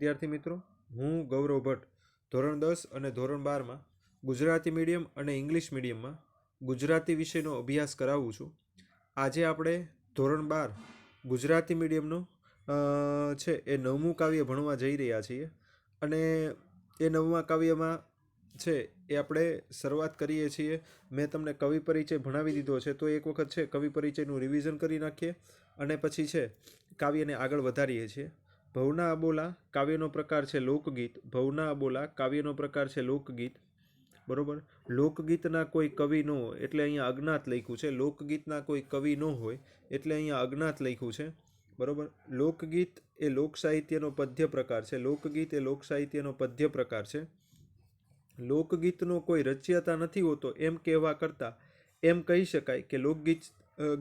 વિદ્યાર્થી મિત્રો, હું ગૌરવ ભટ્ટ. ધોરણ દસ અને ધોરણ બારમાં ગુજરાતી મીડિયમ અને ઇંગ્લિશ મીડિયમમાં ગુજરાતી વિષયનો અભ્યાસ કરાવું છું. આજે આપણે ધોરણ બાર ગુજરાતી મીડિયમનો છે એ નવમું કાવ્ય ભણવા જઈ રહ્યા છીએ. અને એ નવમા કાવ્યમાં છે એ આપણે શરૂઆત કરીએ છીએ. મેં તમને કવિ પરિચય ભણાવી દીધો છે, તો એક વખત છે કવિ પરિચયનું રિવિઝન કરી નાખીએ અને પછી છે કાવ્યને આગળ વધારીએ છીએ. ભવના અબોલા કાવ્યનો પ્રકાર છે લોકગીત. ભવના અબોલા કાવ્યનો પ્રકાર છે લોકગીત. બરાબર? લોકગીતના કોઈ કવિ ન હોય, એટલે અહીંયા અજ્ઞાત લખ્યું છે. લોકગીતના કોઈ કવિ ન હોય, એટલે અહીંયા અજ્ઞાત લખ્યું છે. બરાબર? લોકગીત એ લોક સાહિત્યનો પદ્ય પ્રકાર છે. લોકગીત એ લોક સાહિત્યનો પદ્ય પ્રકાર છે. લોકગીતનો કોઈ રચયતા નથી હોતો, એમ કહેવા કરતાં એમ કહી શકાય કે લોકગીત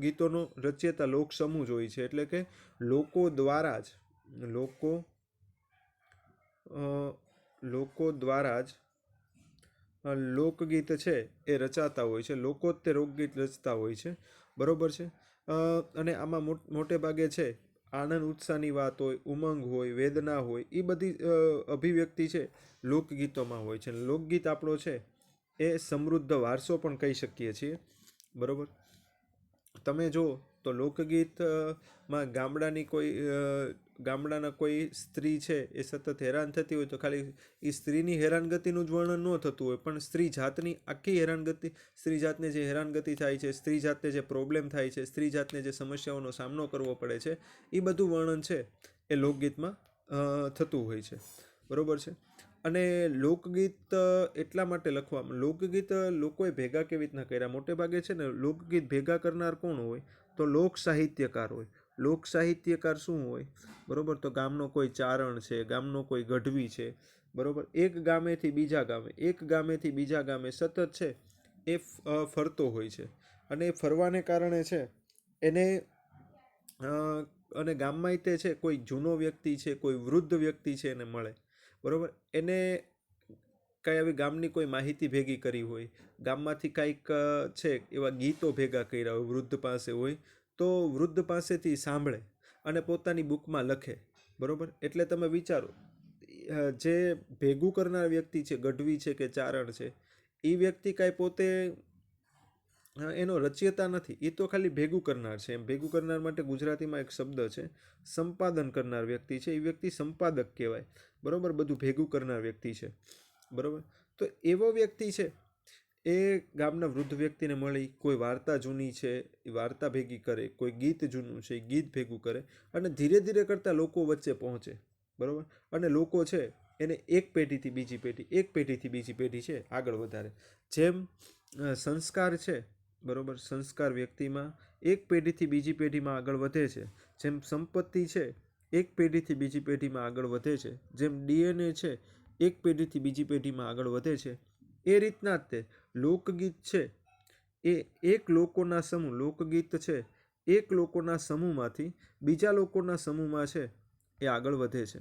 ગીતોનો રચયતા લોક સમૂહ જ હોય છે. એટલે કે લોકો દ્વારા જ લોકો લોકો દ્વારા જ લોકગીત છે એ રચાતા હોય છે. લોકો જ તે લોકગીત રચતા હોય છે. બરોબર છે? અને આમાં મોટ- ભાગે છે, આનંદ ઉત્સાહની વાત હોય, ઉમંગ હોય, વેદના હોય એ બધી અભિવ્યક્તિ છે લોકગીતોમાં હોય છે. લોકગીત આપણો છે એ સમૃદ્ધ વારસો પણ કહી શકીએ છીએ. બરોબર? તમે જો તો લોકગીતમાં ગામડાની કોઈ ગામડાના કોઈ સ્ત્રી છે એ સતત હેરાન થતી હોય તો ખાલી એ સ્ત્રીની હેરાનગતિનું જ વર્ણન ન થતું હોય, પણ સ્ત્રી જાતની આખી હેરાનગતિ, સ્ત્રી જાતને જે હેરાનગતિ થાય છે, સ્ત્રી જાતને જે પ્રોબ્લેમ થાય છે, સ્ત્રી જાતને જે સમસ્યાઓનો સામનો કરવો પડે છે એ બધું વર્ણન છે એ લોકગીતમાં થતું હોય છે. બરોબર છે? અને લોકગીત એટલા માટે લખવામાં લોકગીત લોકોએ ભેગા કેવી રીતના કર્યા? મોટે ભાગે છે ને લોકગીત ભેગા કરનાર કોણ હોય? તો લોક સાહિત્યકાર હોય. લોક સાહિત્યકાર શું હોય? બરાબર, તો ગામનો કોઈ ચારણ છે, ગામનો કોઈ ગઢવી છે, બરાબર? એક ગામેથી બીજા ગામે, એક ગામેથી બીજા ગામે સતત છે, એ ફરતો હોય છે. અને એ ફરવાને કારણે છે, એને અને ગામમાં તે છે, કોઈ જૂનો વ્યક્તિ છે, કોઈ વૃદ્ધ વ્યક્તિ છે એને મળે, બરાબર? એને કાંઈ આવી ગામની કોઈ માહિતી ભેગી કરી હોય, ગામમાંથી કાંઈક છે એવા ગીતો ભેગા કર્યા હોય, વૃદ્ધ પાસે હોય, તો વૃદ્ધ પાસેથી સાંભળે અને પોતાની બુકમાં લખે. બરાબર? એટલે તમે વિચારો જે ભેગું કરનાર વ્યક્તિ છે, ગઢવી છે કે ચારણ છે એ વ્યક્તિ કાંઈ પોતે એનો રચયતા નથી. એ તો ખાલી ભેગું કરનાર છે. એમ ભેગું કરનાર માટે ગુજરાતીમાં એક શબ્દ છે, સંપાદન કરનાર વ્યક્તિ છે. એ વ્યક્તિ સંપાદક કહેવાય. બરાબર? બધું ભેગું કરનાર વ્યક્તિ છે. બરોબર? તો એવો વ્યક્તિ છે, એ ગામના વૃદ્ધ વ્યક્તિને મળી, કોઈ વાર્તા જૂની છે, એ વાર્તા ભેગી કરે, કોઈ ગીત જૂનું છે, એ ગીત ભેગું કરે અને ધીરે ધીરે કરતાં લોકો વચ્ચે પહોંચે, બરાબર? અને લોકો છે, એને એક પેઢીથી બીજી પેઢી, એક પેઢીથી બીજી પેઢી છે, આગળ વધારે. જેમ સંસ્કાર છે, બરાબર? સંસ્કાર વ્યક્તિમાં એક પેઢીથી બીજી પેઢીમાં આગળ વધે છે. જેમ સંપત્તિ છે, એક પેઢીથી બીજી પેઢીમાં આગળ વધે છે. જેમ ડીએનએ છે એક પેઢીથી બીજી પેઢીમાં આગળ વધે છે. એ રીતના તે લોકગીત છે. એ એક લોકોના સમૂહ લોકગીત છે. એક લોકોના સમૂહમાંથી બીજા લોકોના સમૂહમાં છે. એ આગળ વધે છે.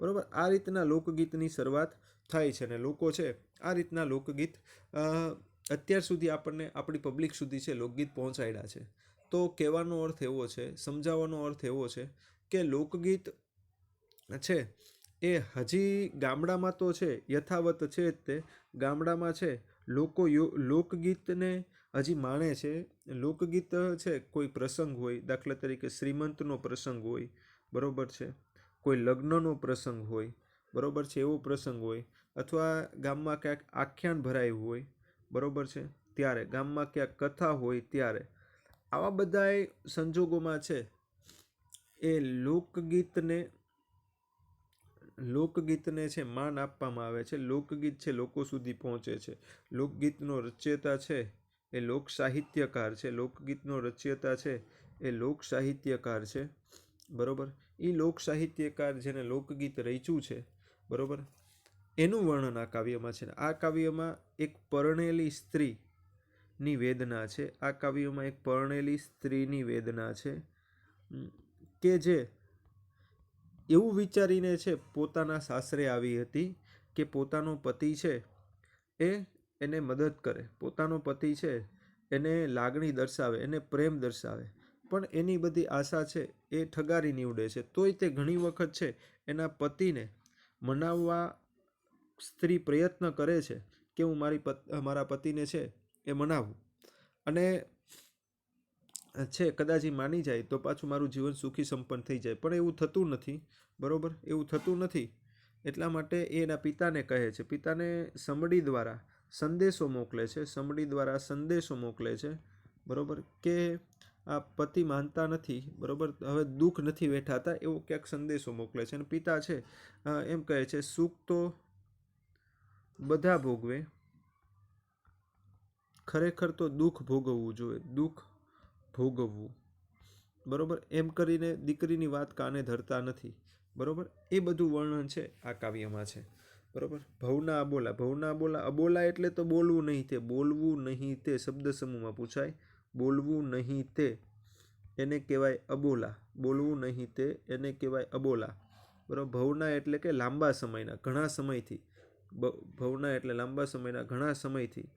બરાબર? આ રીતના લોકગીતની શરૂઆત થાય છે અને લોકો છે. આ રીતના લોકગીત અત્યાર સુધી આપણને આપણી પબ્લિક સુધી છે લોકગીત પહોંચાડ્યા છે. તો કહેવાનો અર્થ એવો છે, સમજાવવાનો અર્થ એવો છે કે લોકગીત છે એ હજી ગામડામાં તો છે, યથાવત છે જ તે. ગામડામાં છે, લોકો લોકગીતને હજી માણે છે. લોકગીત છે, કોઈ પ્રસંગ હોય, દાખલા તરીકે શ્રીમંતનો પ્રસંગ હોય, બરોબર છે. કોઈ લગ્નનો પ્રસંગ હોય, બરોબર છે, એવો પ્રસંગ હોય, અથવા ગામમાં ક્યાંક આખ્યાન ભરાયું હોય, બરોબર છે, ત્યારે ગામમાં ક્યાંક કથા હોય ત્યારે. આવા બધાય સંજોગોમાં છે, એ લોકગીતને લોકગીતને છે માન આપવામાં આવે છે. લોકગીત છે લોકો સુધી પહોંચે છે. લોકગીતનો રચયતા છે એ લોક સાહિત્યકાર છે. લોકગીતનો રચયતા છે એ લોક સાહિત્યકાર છે. બરાબર? એ લોક સાહિત્યકાર જેને લોકગીત રચ્યું છે, બરાબર? એનું વર્ણન આ કાવ્યમાં છે. આ કાવ્યમાં એક પરણેલી સ્ત્રીની વેદના છે. આ કાવ્યમાં એક પરણેલી સ્ત્રીની વેદના છે કે જે એવું વિચારીને છે પોતાના સાસરે આવી હતી કે પોતાનો પતિ છે એ એને મદદ કરે. પોતાનો પતિ છે એને લાગણી દર્શાવે, એને પ્રેમ દર્શાવે. પણ એની બધી આશા છે એ ઠગારી નીવડે છે. તોય તે ઘણી વખત છે એના પતિને મનાવવા સ્ત્રી પ્રયત્ન કરે છે કે હું મારી મારા પતિને છે એ મનાવું. અને છે, કદાચ એ માની જાય તો પાછું મારું જીવન સુખી સંપન્ન થઈ જાય. પણ એવું થતું નથી, બરાબર? એવું થતું નથી. એટલા માટે એ એના પિતાને કહે છે. પિતાને સમડી દ્વારા સંદેશો મોકલે છે સમડી દ્વારા સંદેશો મોકલે છે, બરાબર? કે આ પતિ માનતા નથી, બરાબર? હવે દુઃખ નથી વેઠાતા, એવો ક્યાંક સંદેશો મોકલે છે. અને પિતા છે એમ કહે છે, સુખ તો બધા ભોગવે. ખરેખર તો દુઃખ ભોગવવું જોઈએ. દુઃખ ભોગવવું. બરાબર? એમ કરીને દીકરીની વાત કાને ધરતા નથી. બરાબર? એ બધું વર્ણન છે આ કાવ્યમાં છે. બરાબર? ભવના અબોલા. ભવના અબોલા અબોલા એટલે તો બોલવું નહીં તે. બોલવું નહીં તે શબ્દ સમૂહમાં પૂછાય. બોલવું નહીં તે. એને કહેવાય અબોલા. બોલવું નહીં તે. એને કહેવાય અબોલા. બરાબર? ભવના એટલે કે લાંબા સમયના, ઘણા સમયથી. ભવના એટલે લાંબા સમયના, ઘણા સમયથી.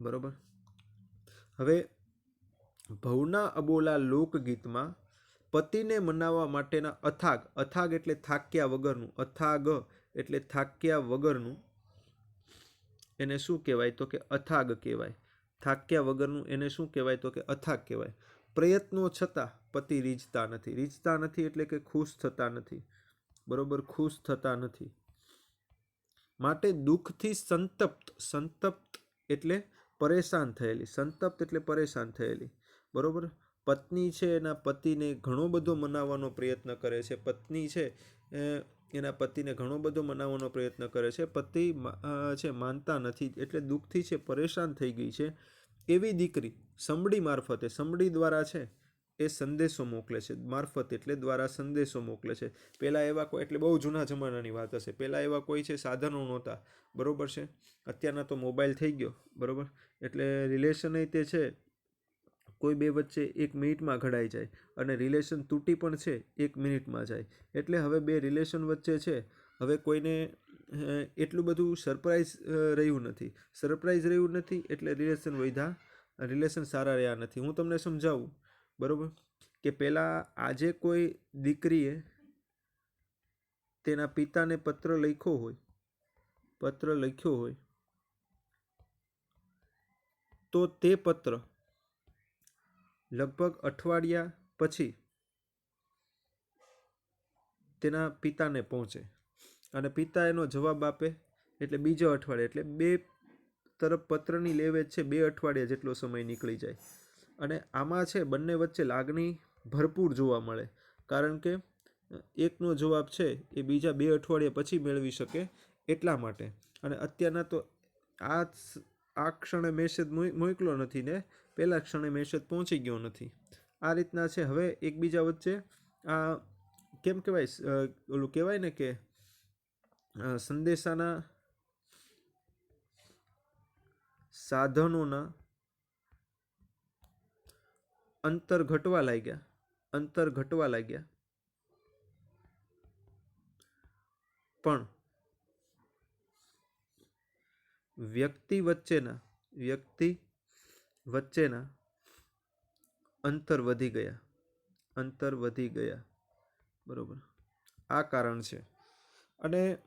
બરાબર? હવે ભવના અબોલા લોકગીતમાં પતિને મનાવવા માટેના અથાગ અથાગ એટલે થાક્યા વગરનું, અથાગ એટલે થાક્યા વગરનું. એને શું કહેવાય તો કે અથાગ કહેવાય. થાક્યા વગરનું એને શું કહેવાય તો કે અથાગ કહેવાય. પ્રયત્નો છતાં પતિ રીઝતા નથી. રીઝતા નથી એટલે કે ખુશ થતા નથી. બરોબર? ખુશ થતા નથી. માટે દુઃખથી સંતપ્ત સંતપ્ત એટલે પરેશાન થયેલી, સંતપ્ત એટલે પરેશાન થયેલી. બરોબર? પત્ની છે, એના પતિને ઘણો બધો મનાવવાનો પ્રયત્ન કરે છે. પત્ની છે એના પતિને ઘણો બધો મનાવવાનો પ્રયત્ન કરે છે. પતિ છે, માનતા નથી, એટલે દુઃખથી છે, પરેશાન થઈ ગઈ છે. એવી દીકરી સમડી મારફતે સમડી દ્વારા છે, એ સંદેશો મોકલે છે. મારફત એટલે દ્વારા સંદેશો મોકલે છે. પહેલાં એવા કોઈ, એટલે બહુ જૂના જમાનાની વાત હશે. પહેલાં એવા કોઈ છે, સાધનો નહોતા. બરાબર છે? અત્યારના તો મોબાઈલ થઈ ગયો. બરાબર? એટલે રિલેશન તે છે કોઈ બે વચ્ચે એક મિનિટમાં ઘડાઈ જાય અને રિલેશન તૂટી પણ છે એક મિનિટમાં જાય. એટલે હવે બે રિલેશન વચ્ચે છે. હવે કોઈને એટલું બધું સરપ્રાઈઝ રહ્યું નથી. સરપ્રાઈઝ રહ્યું નથી એટલે રિલેશન વધ્યા રિલેશન સારા રહ્યા નથી. હું તમને સમજાવું, બરાબર? કે પહેલાં આજે કોઈ દીકરીએ તેના પિતાને પત્ર લખ્યો હોય, પત્ર લખ્યો હોય, તો તે પત્ર લગભગ અઠવાડિયા પછી તેના પિતાને પહોંચે. અને પિતા એનો જવાબ આપે એટલે બીજો અઠવાડિયે, એટલે બે તરફ પત્રની લેવેચ છે, બે અઠવાડિયા જેટલો સમય નીકળી જાય. અને આમાં છે, બંને વચ્ચે લાગણી ભરપૂર જોવા મળે. કારણ કે એકનો જવાબ છે, એ બીજા બે અઠવાડિયા પછી મેળવી શકે એટલા માટે. અને અત્યારના તો આ આ ક્ષણે મેસેજ મોકલો નથી ને પહેલા ક્ષણે મેસેજ પહોંચી ગયો નથી. આ રીતના છે. હવે એકબીજા વચ્ચે આ કેમ કહેવાય? ઓલું કહેવાય ને કે સંદેશાના સાધનોના અંતર ઘટવા લાગ્યા. અંતર ઘટવા લાગ્યા. પણ વ્યક્તિ વચ્ચેના વ્યક્તિ વચ્ચેના અંતર વધી ગયા. અંતર વધી ગયા. બરાબર. આ કારણ છે. અને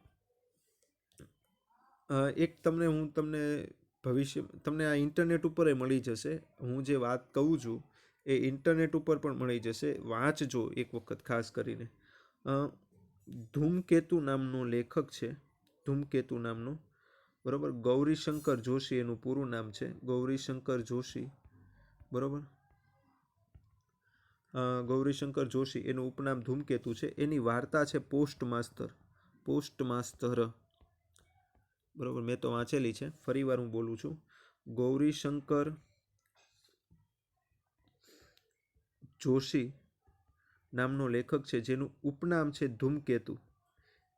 એક તમને હું તમને ભવિષ્ય, તમને આ ઇન્ટરનેટ ઉપર મળી જશે. હું જે વાત કહું છું, એ ઇન્ટરનેટ ઉપર પણ મળી જશે. વાંચજો એક વખત ખાસ કરીને. ધૂમકેતુ નામનો લેખક છે. ધૂમકેતુ નામનો. બરોબર? ગૌરીશંકર જોશી એનું પૂરું નામ છે. ગૌરીશંકર જોશી. બરાબર? ગૌરીશંકર જોશી એનું ઉપનામ ધૂમકેતુ છે. એની વાર્તા છે પોસ્ટ માસ્તર પોસ્ટ માસ્તર બરાબર? મેં તો વાંચેલી છે. ફરીવાર હું બોલું છું. ગૌરીશંકર જોશી નામનો લેખક છે જેનું ઉપનામ છે ધૂમકેતુ.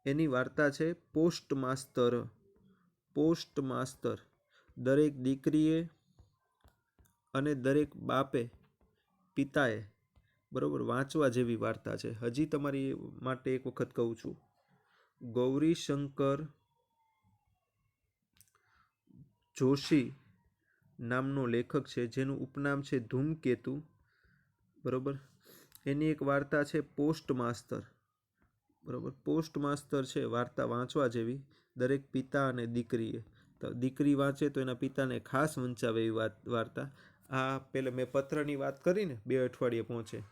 એની વાર્તા છે પોસ્ટ માસ્તર પોસ્ટ માસ્તર દરેક દીકરીએ અને દરેક બાપે પિતાએ, બરાબર, વાંચવા જેવી વાર્તા છે. હજી તમારી માટે એક વખત કહું છું. ગૌરીશંકર જોશી નામનો લેખક છે, જેનું ઉપનામ છે ધૂમકેતુ, બરાબર? એની એક વાર્તા છે પોસ્ટ માસ્તર બરાબર? પોસ્ટ માસ્તર છે વાર્તા વાંચવા જેવી. દરેક પિતા અને દીકરીએ. તો દીકરી વાંચે તો એના પિતાને ખાસ વંચાવે એવી વાત, વાર્તા. આ પેલે મેં પત્રની વાત કરીને બે અઠવાડિયે પહોંચે.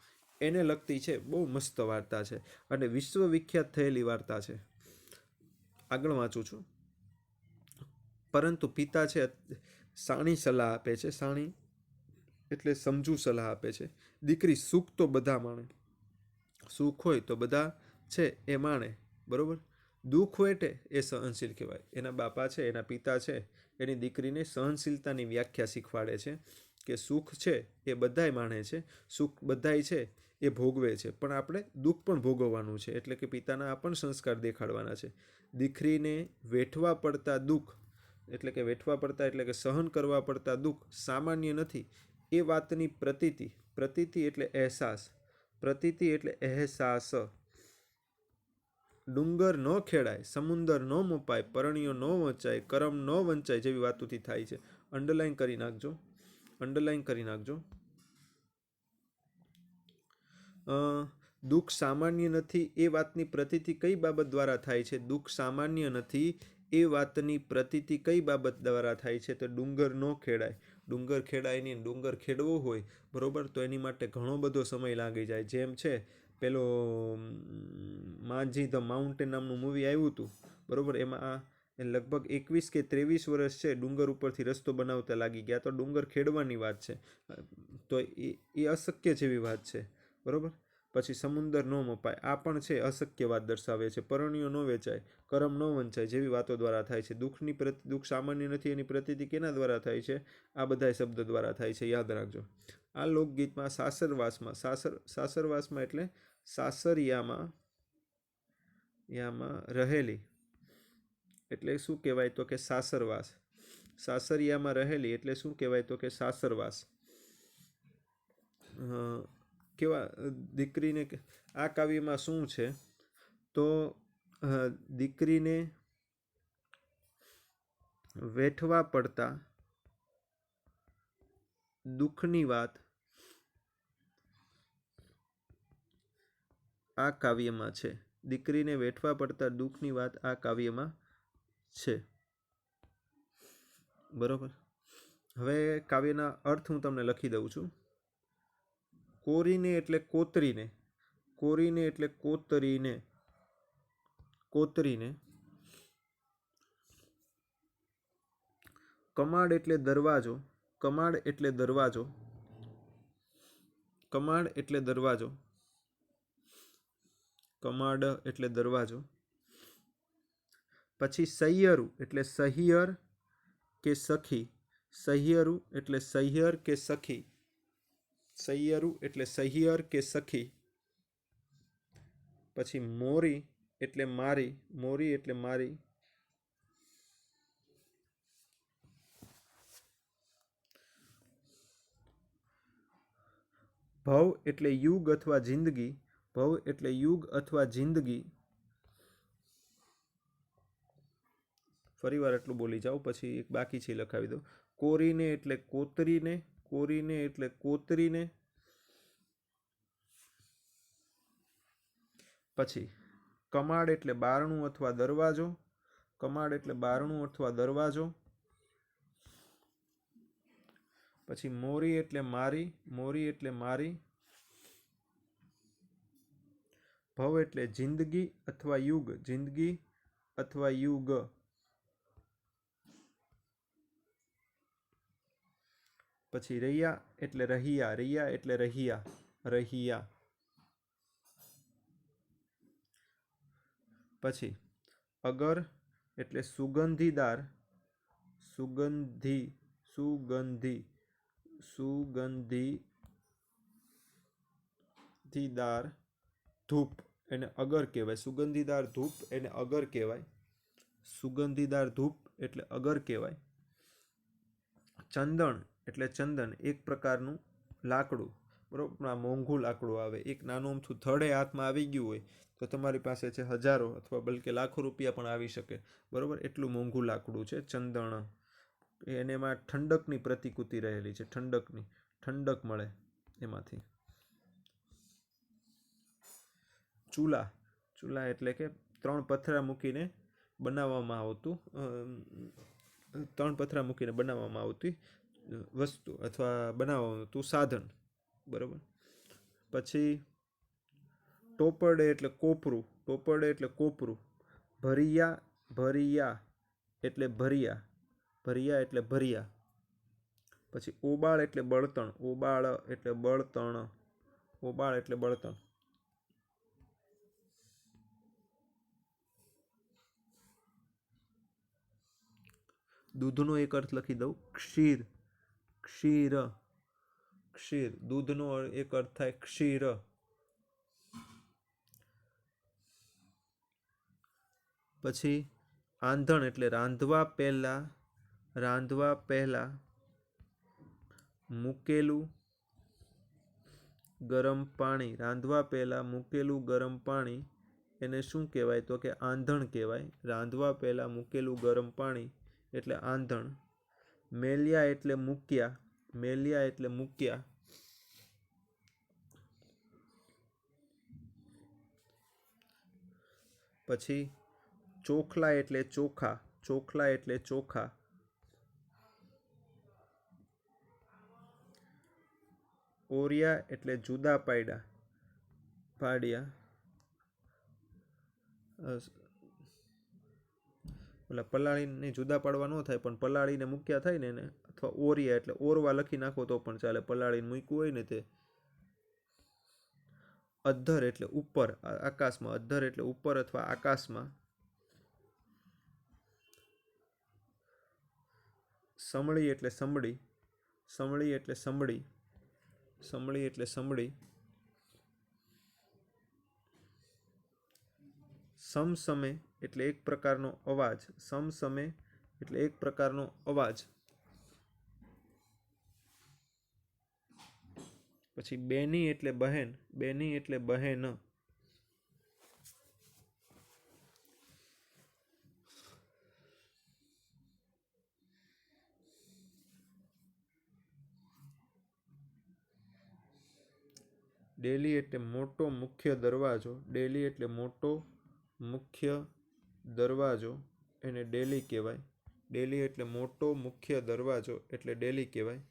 એને લગતી છે બહુ મસ્ત વાર્તા છે અને વિશ્વ વિખ્યાત થયેલી વાર્તા છે. આગળ વાંચું છું. પરંતુ પિતા છે સાણી સલાહ આપે છે, સાણી એટલે સમજુ સલાહ આપે છે. દીકરી સુખ તો બધા માણે. સુખ હોય તો બધા છે એ માણે. બરોબર? દુઃખ વેટે એ સહનશીલ કહેવાય. એના બાપા છે, એના પિતા છે, એની દીકરીને સહનશીલતાની વ્યાખ્યા શીખવાડે છે કે સુખ છે એ બધાય માણે છે, સુખ બધાય છે એ ભોગવે છે. પણ આપણે દુઃખ પણ ભોગવવાનું છે, એટલે કે પિતાના આ પણ સંસ્કાર દેખાડવાના છે. દીકરીને વેઠવા પડતા દુઃખ, એટલે કે વેઠવા પડતા, એટલે કે સહન કરવા પડતા દુઃખ સામાન્ય નથી. એ વાતની પ્રતીતિ પ્રતીતિ એટલે અહેસાસ, પ્રતીતિ એટલે અહેસાસ. ડુંગર ન ખેડાય, સમુંદર ન મોપાય, પરણીઓ ન વંચાય, કરમ ન વંચાય જેવી વાતોથી થાય છે. અંડરલાઈન કરી નાખજો. અંડરલાઈન કરી નાખજો. દુઃખ સામાન્ય નથી એ વાતની પ્રતિતિ કઈ બાબત દ્વારા થાય છે? દુઃખ સામાન્ય નથી એ વાતની પ્રતિતિ કઈ બાબત દ્વારા થાય છે? તો ડુંગર ન ખેડાય. ડુંગર ખેડાય નહીં, ડુંગર ખેડવો હોય, બરોબર? તો એની માટે ઘણો બધો સમય લાગી જાય. જેમ છે પેલો માજી ધ માઉન્ટેન નામનું મૂવી આવ્યું હતું, બરાબર? એમાં આ લગભગ એકવીસ કે ત્રેવીસ વર્ષ છે, ડુંગર ઉપરથી રસ્તો બનાવતા લાગી ગયા. તો ડુંગર ખેડવાની વાત છે. તો એ એ અશક્ય જેવી વાત છે, બરાબર? પછી સમુદર ન મપાય. આ પણ છે, અશક્ય વાત દર્શાવે છે. પરણીઓ ન વેચાય, કરમ ન વંચાય જેવી વાતો દ્વારા થાય છે. દુઃખની પ્રતિ, દુઃખ સામાન્ય નથી, એની પ્રતિતિ કેના દ્વારા થાય છે? આ બધા શબ્દ દ્વારા થાય છે. યાદ રાખજો. આ લોકગીતમાં સાસરવાસમાં, સાસર, સાસરવાસમાં એટલે સાસરિયામાં, યામાં રહેલી. એટલે શું કહેવાય તો કે સાસરવાસ. સાસરિયામાં રહેલી એટલે શું કહેવાય તો કે સાસરવાસ. કેવા, દીકરીને આ કાવ્યમાં શું છે? તો દીકરીને વેઠવા પડતા દુઃખની વાત આ કાવ્યમાં છે. દીકરીને વેઠવા પડતા દુઃખની વાત આ કાવ્યમાં છે. બરોબર? હવે કાવ્યના અર્થ હું તમને લખી દઉં છું. કોરીને એટલે કોતરીને, કોરીને એટલે કોતરીને કોતરીને. કમાડ એટલે દરવાજો, કમાડ એટલે દરવાજો, કમાડ એટલે દરવાજો. કમાડ એટલે દરવાજો. પછી સહિયરુ એટલે સહિયર કે સખી. સહિયરુ એટલે સહિયર કે સખી. સહિયરુ એટલે સહિયર કે સખી. પછી મોરી એટલે મારી. મોરી એટલે મારી. ભવ એટલે યુગ અથવા જિંદગી. ભવ એટલે યુગ અથવા જિંદગી. ફરીવાર એટલું બોલી જાઓ, પછી એક બાકી છે લખાવી દો કોરીને એટલે કોતરીને, કોરીને એટલે કોતરીને. પછી, કમાડ એટલે બારણું અથવા દરવાજો. કમાડ એટલે બારણું અથવા દરવાજો. પછી, મોરી એટલે મારી, મોરી એટલે મારી. ભવ એટલે જિંદગી અથવા યુગ. જિંદગી અથવા યુગ. પછી રૈયા એટલે રહિયા. રૈયા એટલે રહિયા. રહિયા. પછી અગર એટલે સુગંધીદાર. સુગંધી. સુગંધી. સુગંધીદાર ધૂપ એને અગર કહેવાય. સુગંધીદાર ધૂપ એને અગર કહેવાય. સુગંધીદાર ધૂપ એટલે અગર કહેવાય. ચંદન એટલે ચંદન, એક પ્રકારનું લાકડું. બરાબર? આ મોંઘું લાકડું આવે. એક નાનું અમથું થડે હાથમાં આવી ગયું હોય તો તમારી પાસે છે હજારો અથવા બલકે લાખો રૂપિયા પણ આવી શકે. બરાબર? એટલું મોંઘું લાકડું છે. ચંદણ એને એમાં ઠંડકની પ્રતિકૃતિ રહેલી છે. ઠંડકની. ઠંડક મળે એમાંથી. ચૂલા ચૂલા એટલે કે ત્રણ પથરા મૂકીને બનાવવામાં આવતું ત્રણ પથરા મૂકીને બનાવવામાં આવતી વસ્તુ અથવા બનાવવામાં આવતું સાધન. બરાબર? પછી ટોપરડે એટલે કોપરું, ટોપરડે એટલે કોપરું, ભરિયા ભરિયા એટલે ભરિયા ભરિયા એટલે ભરિયા. પછી ઓબાળ એટલે બળતણ, ઓબાળ એટલે બળતણ, ઓબાળ એટલે બળતણ. દૂધનો એક અર્થ લખી દઉં. ક્ષીર. ક્ષીર. ક્ષીર. દૂધનો એક અર્થ થાય ક્ષીર. પછી આંધણ એટલે રાંધવા પહેલાં રાંધવા પહેલાં મૂકેલું ગરમ પાણી, રાંધવા પહેલાં મૂકેલું ગરમ પાણી, એને શું કહેવાય? તો કે આંધણ કહેવાય. રાંધવા પહેલાં મૂકેલું ગરમ પાણી એટલે આંધણ. મેલિયા એટલે મૂક્યા, મેલિયા એટલે મૂક્યા. પછી ચોખલા એટલે ચોખા, ચોખલા એટલે ચોખા. ઓરિયા એટલે જુદા પાડ્યા પાડ્યા. ઓલા પલાળીને જુદા પાડવા ન થાય, પણ પલાળીને મૂક્યા થાય ને એને, અથવા ઓરિયા એટલે ઓરવા લખી નાખો તો પણ ચાલે. પલાળીને મૂક્યું હોય ને તે. અધ્ધર એટલે ઉપર આકાશમાં, અધ્ધર એટલે ઉપર અથવા આકાશમાં. સમળી એટલે સમળી સમળી એટલે સમળી સમળી એટલે સમળી સમસમે એટલે એક પ્રકારનો અવાજ, સમસમે એટલે એક પ્રકારનો અવાજ. પછી બેની એટલે બહેન, બેની એટલે બહેન. ડેલી એટલે મોટો મુખ્ય દરવાજો, ડેલી એટલે મોટો મુખ્ય દરવાજો એને ડેલી કહેવાય. ડેલી એટલે મોટો મુખ્ય દરવાજો એટલે ડેલી કહેવાય.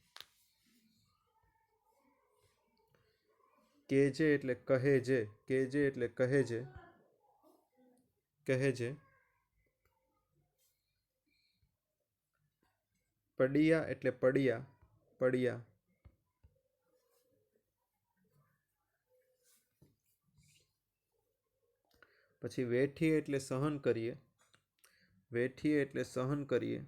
કેજે એટલે કહે જે કેજે એટલે કહે જે કહે જે પડિયા એટલે પડિયા પડિયા. પછી વેઠીએ એટલે સહન કરીએ. વેઠીએ એટલે સહન કરીએ.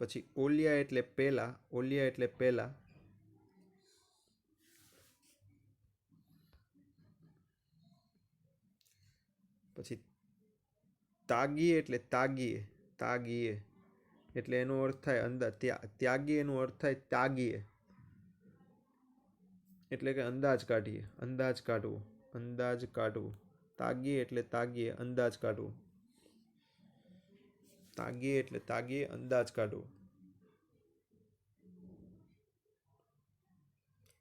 પછી ઓલિયા એટલે પેલા, ઓલિયા એટલે પેલા. પછી તાગીએ એટલે તાગીએ તાગીએ. એટલે એનો અર્થ થાય અંદાજ ત્યાગી એનો અર્થ થાય ત્યાગીએ. એટલે કે અંદાજ કાઢીએ, અંદાજ કાઢવો અંદાજ કાઢવો. તાગીએ એટલે તાગીએ, અંદાજ કાઢવો. તાગીએ એટલે તાગીએ, અંદાજ કાઢવો.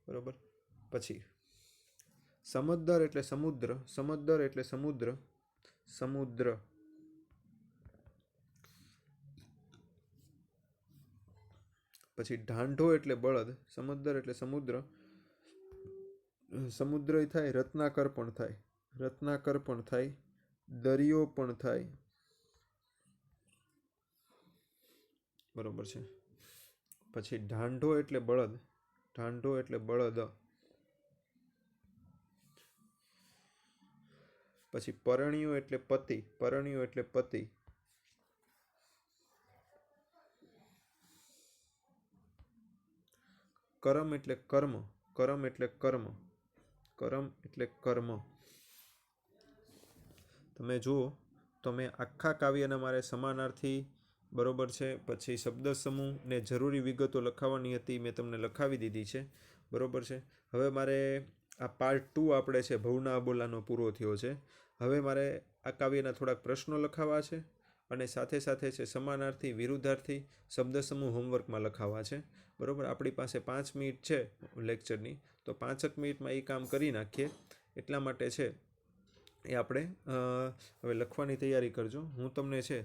બરોબર? પછી, સમુદ્ર એટલે સમુદ્ર સમુદ્ર એટલે સમુદ્ર સમુદ્ર. પછી ઢાંઢો એટલે બળદ, સમુદ્ર એટલે સમુદ્ર સમુદ્ર થાય, રત્નાકર પણ થાય. રત્નાકર પણ થાય, દરિયો પણ થાય. બરોબર છે. પછી ઢાંઢો એટલે બળદ, ઢાંઢો એટલે બળદ. પછી પરણ્યો એટલે પતિ, પરણ્યો એટલે પતિ. કરમ એટલે કર્મ, કરમ એટલે કર્મ, કરમ એટલે કર્મ. તમે જુઓ તો મેં આખા કાવ્યના મારે સમાનાર્થી બરોબર છે, પછી શબ્દ સમૂહ ને જરૂરી વિગતો લખાવવાની હતી, મેં તમને લખાવી દીધી છે, બરોબર છે. હવે મારે આ પાર્ટ ટુ આપણે છે, ભવના અબોલાનો પૂરો થયો છે. હવે મારે આ કાવ્યના થોડાક પ્રશ્નો લખાવા છે. અને સાથે સાથે છે, સમાનાર્થી, વિરુદ્ધાર્થી શબ્દ સમૂહ હોમવર્કમાં લખાવા છે. બરાબર? આપણી પાસે પાંચ મિનિટ છે લેક્ચરની, તો પાંચક મિનિટમાં એ કામ કરી નાખીએ. એટલા માટે છે, એ આપણે હવે લખવાની તૈયારી કરજો. હું તમને છે,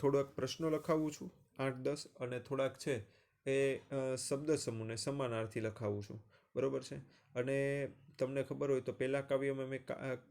થોડાક પ્રશ્નો લખાવું છું, આઠ, દસ, અને થોડાક છે, એ શબ્દ સમૂહને સમાનાર્થી લખાવું છું. બરાબર છે? અને તમને ખબર હોય તો પહેલાં કાવ્યમાં મેં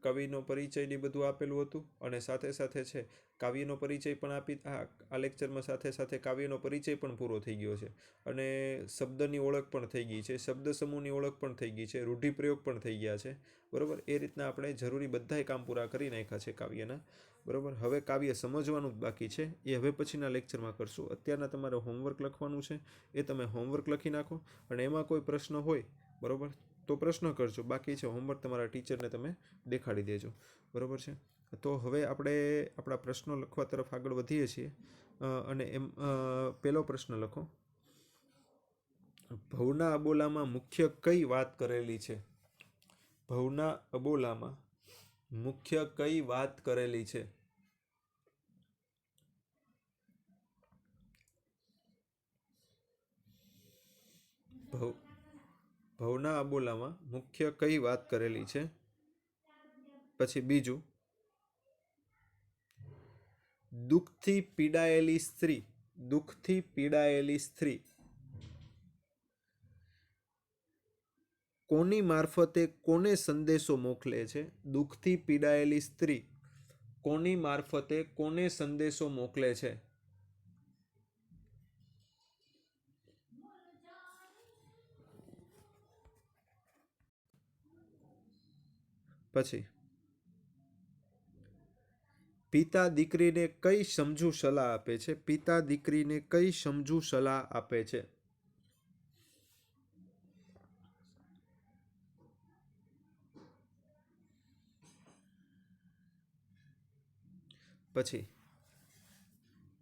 કવિનો પરિચય ને બધું આપેલું હતું અને સાથે સાથે છે, કાવ્યનો પરિચય પણ આપી આ લેક્ચરમાં સાથે સાથે કાવ્યનો પરિચય પણ પૂરો થઈ ગયો છે અને શબ્દની ઓળખ પણ થઈ ગઈ છે, શબ્દ સમૂહની ઓળખ પણ થઈ ગઈ છે, રૂઢિપ્રયોગ પણ થઈ ગયા છે, બરાબર? એ રીતના આપણે જરૂરી બધાય કામ પૂરા કરી નાખ્યા છે કાવ્યના, બરાબર? હવે કાવ્ય સમજવાનું જ બાકી છે, એ હવે પછીના લેક્ચરમાં કરશું. અત્યારના તમારે હોમવર્ક લખવાનું છે, એ તમે હોમવર્ક લખી નાખો અને એમાં કોઈ પ્રશ્ન હોય, બરોબર? તો પ્રશ્ન કરજો. બાકી છે હોમવર્ક તમારા ટીચરને તમે દેખાડી દેજો. બરાબર છે? તો હવે આપણે આપણા પ્રશ્નો લખવા તરફ આગળ વધીએ છીએ. અને એમ પહેલો પ્રશ્ન લખો. ભવના અબોલામાં મુખ્ય કઈ વાત કરેલી છે? ભવના અબોલામાં મુખ્ય કઈ વાત કરેલી છે? ભવ ભવના અબોલામાં મુખ્ય કઈ વાત કરેલી છે? પછી બીજું. દુઃખથી પીડાયેલી સ્ત્રી, દુઃખથી પીડાયેલી સ્ત્રી. કોની મારફતે કોને સંદેશો મોકલે છે? દુઃખથી પીડાયેલી સ્ત્રી. કોની મારફતે કોને સંદેશો મોકલે છે? પછી? પિતા દીકરીને કઈ સમજુ સલાહ આપે છે? પિતા દીકરીને કઈ સમજુ સલાહ આપે છે? પછી?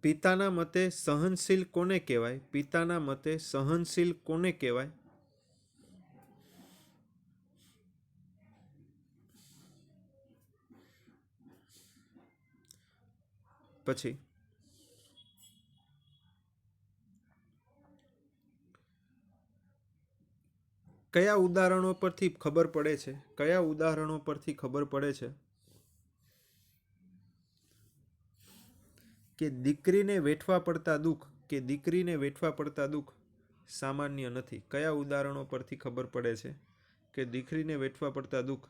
પિતાના મતે સહનશીલ કોને કહેવાય? પિતાના મતે સહનશીલ કોને કહેવાય? પછી? કયા ઉદાહરણો પરથી ખબર પડે છે? કયા ઉદાહરણો પરથી ખબર પડે છે? કે દીકરીને વેઠવા પડતા દુઃખ, કે દીકરીને વેઠવા પડતા દુઃખ સામાન્ય નથી. કયા ઉદાહરણો પરથી ખબર પડે છે? કે દીકરીને વેઠવા પડતા દુઃખ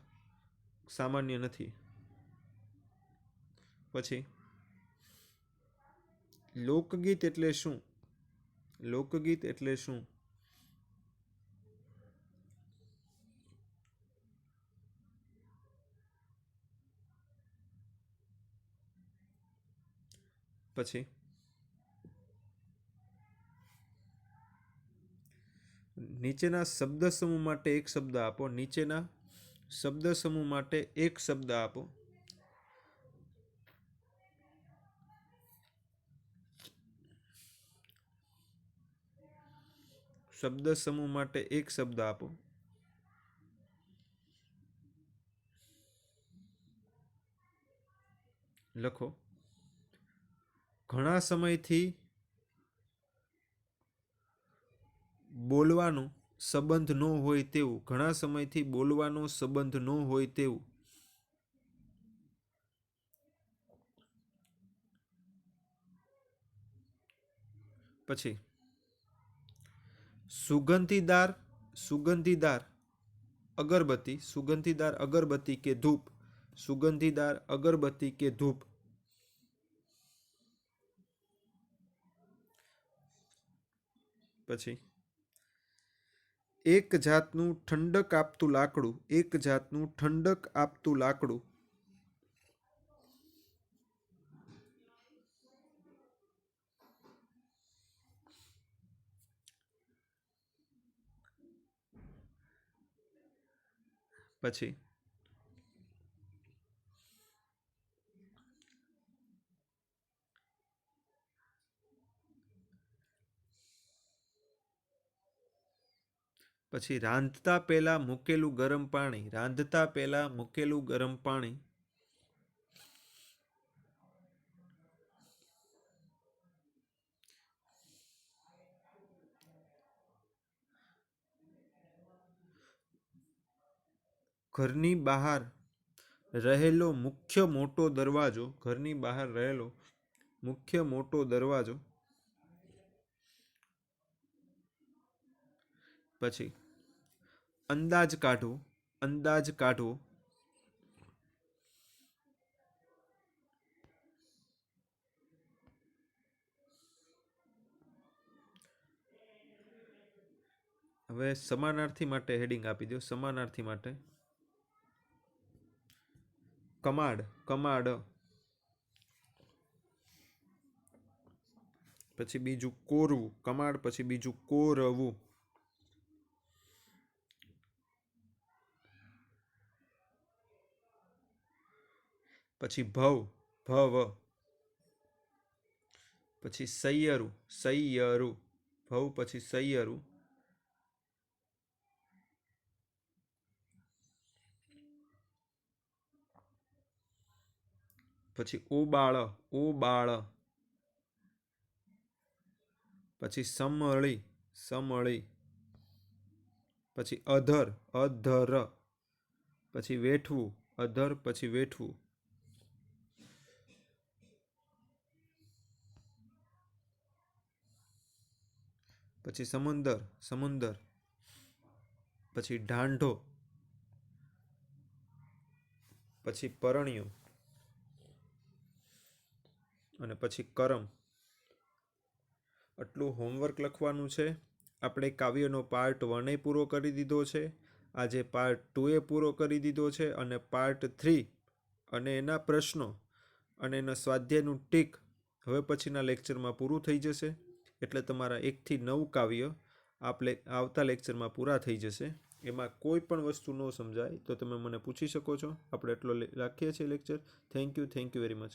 સામાન્ય નથી. પછી? લોકગીત એટલે શું? લોકગીત એટલે શું? પછી? નીચેના શબ્દ સમૂહ માટે એક શબ્દ આપો. નીચેના શબ્દ સમૂહ માટે એક શબ્દ આપો. શબ્દ સમૂહ માટે એક શબ્દ આપો. લખો. ઘણા સમયથી બોલવાનો સંબંધ ન હોય તેવું. ઘણા સમયથી બોલવાનો સંબંધ ન હોય તેવું. પછી સુગંધીદાર સુગંધીદાર અગરબત્તી સુગંધીદાર અગરબત્તી કે ધૂપ, સુગંધીદાર અગરબત્તી કે ધૂપ. પછી, એક જાતનું ઠંડક આપતું લાકડું, એક જાતનું ઠંડક આપતું લાકડું. પછી? પછી રાંધતા પહેલા મૂકેલું ગરમ પાણી રાંધતા પહેલા મૂકેલું ગરમ પાણી. ઘરની બહાર રહેલો મુખ્ય મોટો દરવાજો, ઘરની બહાર રહેલો મુખ્ય મોટો દરવાજો. પછી અંદાજ કાઢવો અંદાજ કાઢવો. હવે સમાનાર્થી માટે હેડિંગ આપી દો સમાનાર્થી માટે. કમાડ કમાડ. પછી બીજું કોરવું, કમાડ, પછી બીજું કોરવું. પછી ભવ ભવ. પછી સૈયરું સૈયરું. ભવ, પછી સૈયરું. પછી ઉબાળ ઉબાળ. પછી સમળી સમળી. પછી અધર અધર. પછી વેઠવું, અધર, પછી વેઠવું. પછી સમુંદર સમુંદર. પછી ઢાંઢો. પછી પરણ્યું. અને પછી કરમ. આટલું હોમવર્ક લખવાનું છે. આપણે કાવ્યનો પાર્ટ વને પૂરો કરી દીધો છે. આજે પાર્ટ ટુ એ પૂરો કરી દીધો છે અને પાર્ટ થ્રી અને એના પ્રશ્નો અને એના સ્વાધ્યાયનું ટીક હવે પછીના લેક્ચરમાં પૂરું થઈ જશે. એટલે તમારા એકથી નવ કાવ્ય આપણે આવતા લેક્ચરમાં પૂરા થઈ જશે. એમાં કોઈ પણ વસ્તુ ન સમજાય તો તમે મને પૂછી શકો છો. આપણે એટલો રાખીએ છીએ lecture thank you thank you very much